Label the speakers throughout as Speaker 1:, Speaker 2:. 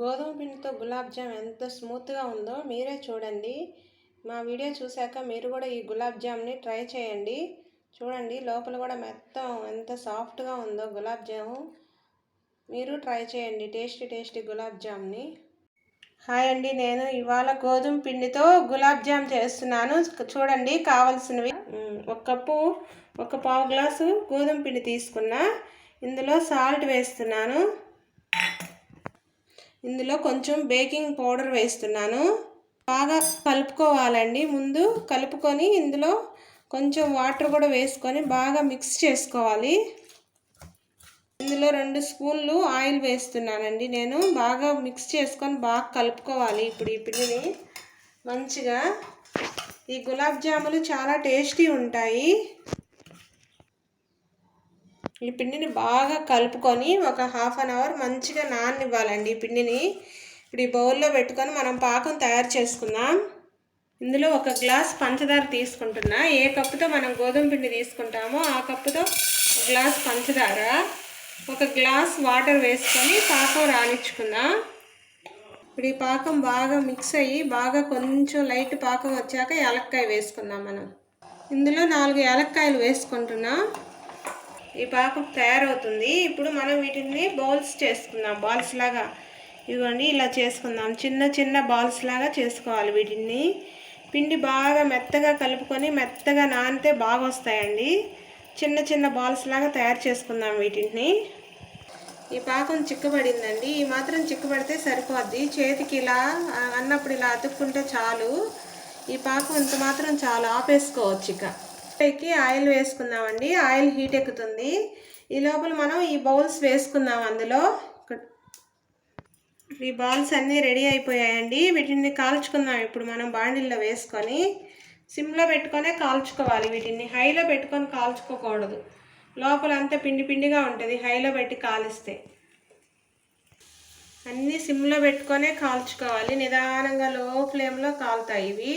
Speaker 1: గోధుమ పిండితో గులాబ్ జామ్ ఎంత స్మూత్గా ఉందో మీరే చూడండి. మా వీడియో చూశాక మీరు కూడా ఈ గులాబ్ జామ్ని ట్రై చేయండి. చూడండి లోపల కూడా మెత్తం ఎంత సాఫ్ట్గా ఉందో గులాబ్ జాము. మీరు ట్రై చేయండి టేస్టీ టేస్టీ గులాబ్ జామ్ని. హాయ్ అండి నేను ఇవాళ గోధుమ పిండితో గులాబ్ జామ్ చేస్తున్నాను. చూడండి కావాల్సినవి. ఒక కప్పు ఒక పావు గ్లాసు గోధుమ పిండి తీసుకున్నా. ఇందులో సాల్ట్ వేస్తున్నాను. ఇందులో కొంచెం బేకింగ్ పౌడర్ వేస్తున్నాను. బాగా కలుపుకోవాలండి. ముందు కలుపుకొని ఇందులో కొంచెం వాటర్ కూడా వేసుకొని బాగా మిక్స్ చేసుకోవాలి. ఇందులో రెండు స్పూన్లు ఆయిల్ వేస్తున్నానండి. నేను బాగా మిక్స్ చేసుకొని బాగా కలుపుకోవాలి ఇప్పుడు ఈ పిండిని. మంచిగా ఈ గులాబ్ జాములు చాలా టేస్టీ ఉంటాయి. ఈ పిండిని బాగా కలుపుకొని ఒక హాఫ్ అన్ అవర్ మంచిగా నాననివ్వాలండి ఈ పిండిని. ఇప్పుడు ఈ బౌల్లో పెట్టుకొని మనం పాకం తయారు చేసుకుందాం. ఇందులో ఒక గ్లాస్ పంచదార తీసుకుంటున్నా. ఏ కప్పుతో మనం గోధుమ పిండి తీసుకుంటామో ఆ కప్పుతో గ్లాస్ పంచదార ఒక గ్లాస్ వాటర్ వేసుకొని పాకం రాణించుకుందాం ఇప్పుడు ఈ పాకం బాగా మిక్స్ అయ్యి బాగా కొంచెం లైట్ పాకం వచ్చాక యాలక్కాయ వేసుకుందాం మనం. ఇందులో నాలుగు యాలక్కాయలు వేసుకుంటున్నాం. ఈ పాకం తయారవుతుంది. ఇప్పుడు మనం వీటిని బౌల్స్ చేసుకుందాం. బాల్స్ లాగా ఇవ్వండి ఇలా చేసుకుందాం. చిన్న చిన్న బాల్స్ లాగా చేసుకోవాలి వీటిని. పిండి బాగా మెత్తగా కలుపుకొని మెత్తగా నానితే బాగా వస్తాయండి చిన్న చిన్న బాల్స్ లాగా తయారు చేసుకుందాం వీటిని. ఈ పాకం చిక్కబడిందండి. ఈ మాత్రం చిక్కబడితే సరిపోద్ది. చేతికి ఇలా అన్నప్పుడు ఇలా అతుక్కుంటే చాలు. ఈ పాకం ఇంత మాత్రం చాలు. ఆపేసుకోవచ్చు ఇక. ఫ్రైకి ఆయిల్ వేసుకుందామండి. ఆయిల్ హీట్ ఎక్కుతుంది. ఈ లోపల మనం ఈ బౌల్స్ వేసుకుందాం అందులో. ఈ బౌల్స్ అన్నీ రెడీ అయిపోయాయండి. వీటిని కాల్చుకుందాం ఇప్పుడు మనం బాండిల్లో వేసుకొని. సిమ్లో పెట్టుకొనే కాల్చుకోవాలి వీటిని. హైలో పెట్టుకొని కాల్చుకోకూడదు. లోపల అంతా పిండి పిండిగా ఉంటుంది. హైలో పెట్టి కాలిస్తే. అన్నీ సిమ్లో పెట్టుకొనే కాల్చుకోవాలి. నిదానంగా లో ఫ్లేమ్లో కాలుతాయి ఇవి.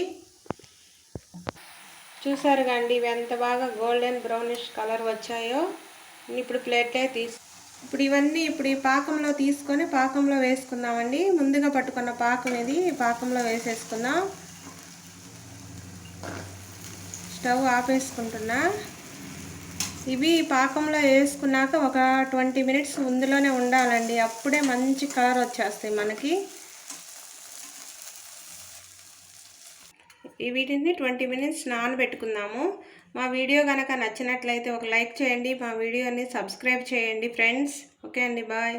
Speaker 1: చూసారు కండి ఇవి ఎంత బాగా గోల్డెన్ బ్రౌనిష్ కలర్ వచ్చాయో. ఇప్పుడు ప్లేట్లే తీసు ఇప్పుడు ఇవన్నీ ఇప్పుడు ఈ పాకంలో తీసుకొని పాకంలో వేసుకుందామండి. ముందుగా పట్టుకున్న పాకం ఇది పాకంలో వేసేసుకుందాం. స్టవ్ ఆపేసుకుంటున్నా. ఇవి పాకంలో వేసుకున్నాక ఒక ట్వంటీ మినిట్స్ ముందులోనే ఉండాలండి. అప్పుడే మంచి కలర్ వచ్చేస్తాయి మనకి. ఈ వీటిని ట్వంటీ మినిట్స్ నానబెట్టుకుందాము. మా వీడియో కనుక నచ్చినట్లయితే ఒక లైక్ చేయండి మా వీడియోని సబ్స్క్రైబ్ చేయండి ఫ్రెండ్స్. ఓకే అండి బాయ్.